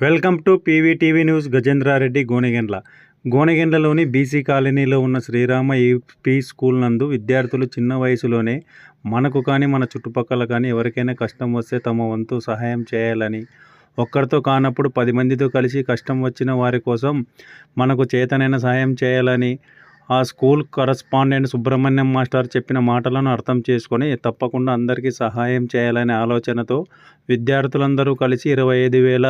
Welcome to PVTV news Gajendra Reddy Gonegandla. గోనెగెండ్లలోని BC కాలనీలో ఉన్న Srirama EP school నందు విద్యార్థులు చిన్న వయసులోనే మనకు కానీ మన చుట్టుపక్కల కానీ ఎవరికైనా కష్టం వస్తే తమ వంతు సహాయం చేయాలని ఒక్కరితో కానప్పుడు పది మందితో కలిసి కష్టం వచ్చిన వారి కోసం మనకు చేతనైన సహాయం చేయాలని ఆ స్కూల్ కరస్పాండెంట్ సుబ్రహ్మణ్యం మాస్టర్ చెప్పిన మాటలను అర్థం చేసుకొని తప్పకుండా అందరికీ సహాయం చేయాలనే ఆలోచనతో విద్యార్థులందరూ కలిసి ఇరవై ఐదు వేల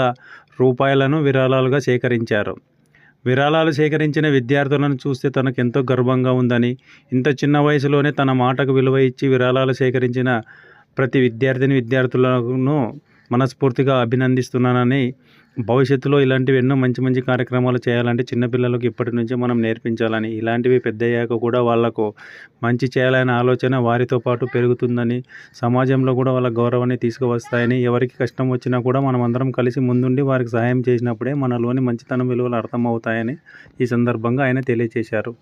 రూపాయలను విరాళాలుగా సేకరించారు. విరాళాలు సేకరించిన విద్యార్థులను చూస్తే తనకు ఎంతో గర్వంగా ఉందని ఇంత చిన్న వయసులోనే తన మాటకు విలువ ఇచ్చి విరాళాలు సేకరించిన ప్రతి విద్యార్థిని విద్యార్థులను మనస్ఫూర్తిగా అభినందిస్తున్నానని భవిష్యత్తులో ఇలాంటివి ఎన్నో మంచి మంచి కార్యక్రమాలు చేయాలంటే చిన్నపిల్లలకు ఇప్పటి నుంచే మనం నేర్పించాలని ఇలాంటివి పెద్దయ్యాక కూడా వాళ్ళకు మంచి చేయాలనే ఆలోచన వారితో పాటు పెరుగుతుందని సమాజంలో కూడా వాళ్ళ గౌరవాన్ని తీసుకువస్తాయని ఎవరికి కష్టం వచ్చినా కూడా మనం అందరం కలిసి ముందుండి వారికి సహాయం చేసినప్పుడే మనలోని మంచితనం విలువలు అర్థమవుతాయని ఈ సందర్భంగా ఆయన తెలియజేశారు.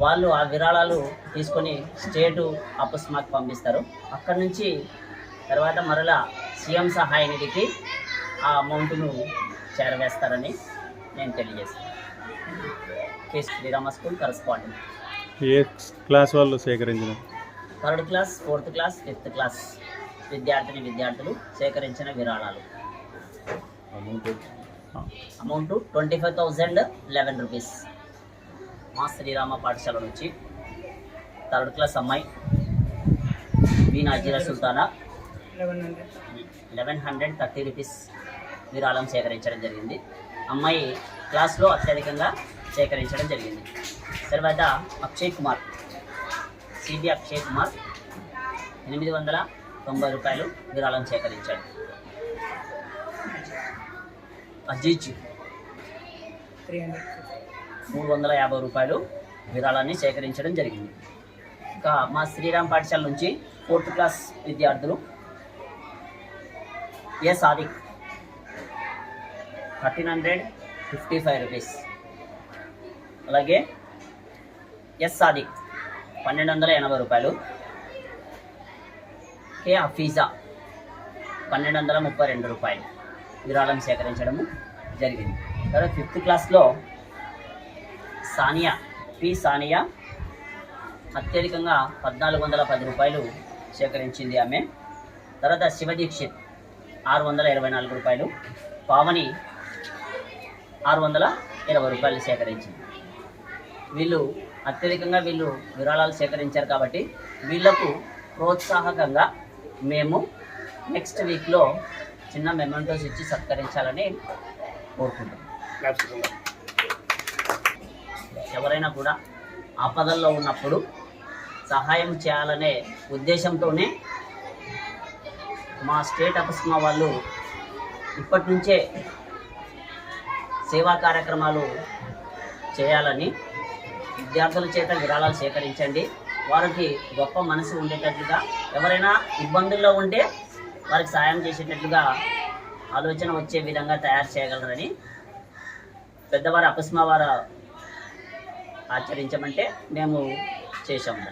వాళ్ళు ఆ విరాళాలు తీసుకొని స్టేటు అపస్మాకి పంపిస్తారు. అక్కడి నుంచి తర్వాత మరలా సీఎం సహాయ నిధికి ఆ అమౌంట్ను చేరవేస్తారని నేను తెలియజేస్తాను. కె శ్రీరామ స్కూల్ కరస్పాండెంట్ ఏ క్లాస్ వాళ్ళు సేకరించిన? Third class fourth class fifth class విద్యార్థిని విద్యార్థులు సేకరించిన విరాళాలు. Amount twenty five thousand eleven rupees. మా శ్రీరామ పాఠశాల నుంచి థర్డ్ క్లాస్ అమ్మాయి B Nazira Sultana eleven hundred thirty rupees విరాళం సేకరించడం జరిగింది. అమ్మాయి క్లాస్లో అత్యధికంగా సేకరించడం జరిగింది. తర్వాత అక్షయ్ కుమార్ సిబి అక్షయ్ కుమార్ ఎనిమిది వందల తొంభై రూపాయలు విరాళం సేకరించాడు. అజీజ్ మూడు వందల యాభై రూపాయలు విరాళాన్ని సేకరించడం జరిగింది. ఇంకా మా శ్రీరామ్ పాఠశాల నుంచి ఫోర్త్ క్లాస్ విద్యార్థులు A Sadiq thirteen hundred fifty five rupees అలాగే ఎస్ సాదిక్ పన్నెండు వందల ఎనభై రూపాయలు. కే అఫీజా పన్నెండు వందల ముప్పై రెండు రూపాయలు విరాళం సేకరించడము జరిగింది. తర్వాత ఫిఫ్త్ క్లాస్లో సానియా పి సానియా అత్యధికంగా పద్నాలుగు వందల పది రూపాయలు సేకరించింది ఆమె. తర్వాత శివదీక్షిత్ ఆరు వందల ఇరవై నాలుగు రూపాయలు. పావని ఆరు వందల ఇరవై రూపాయలు సేకరించింది. వీళ్ళు అత్యధికంగా వీళ్ళు విరాళాలు సేకరించారు కాబట్టి వీళ్ళకు ప్రోత్సాహకంగా మేము నెక్స్ట్ వీక్లో చిన్న మెమెంటోస్ ఇచ్చి సత్కరించాలని కోరుకుంటున్నాం. ఎవరైనా కూడా ఆపదల్లో ఉన్నప్పుడు సహాయం చేయాలనే ఉద్దేశంతోనే మా స్టేట్ అపస్మా వాళ్ళు ఇప్పటి నుంచే సేవా కార్యక్రమాలు చేయాలని విద్యార్థుల చేత విరాళాలు సేకరించండి. వారికి గొప్ప మనసు ఉండేటట్లుగా ఎవరైనా ఇబ్బందుల్లో ఉంటే వారికి సాయం చేసేటట్లుగా ఆలోచన వచ్చే విధంగా తయారు చేయగలరని పెద్దవారు అపస్మా వారు ఆచరించమంటే మేము చేసాము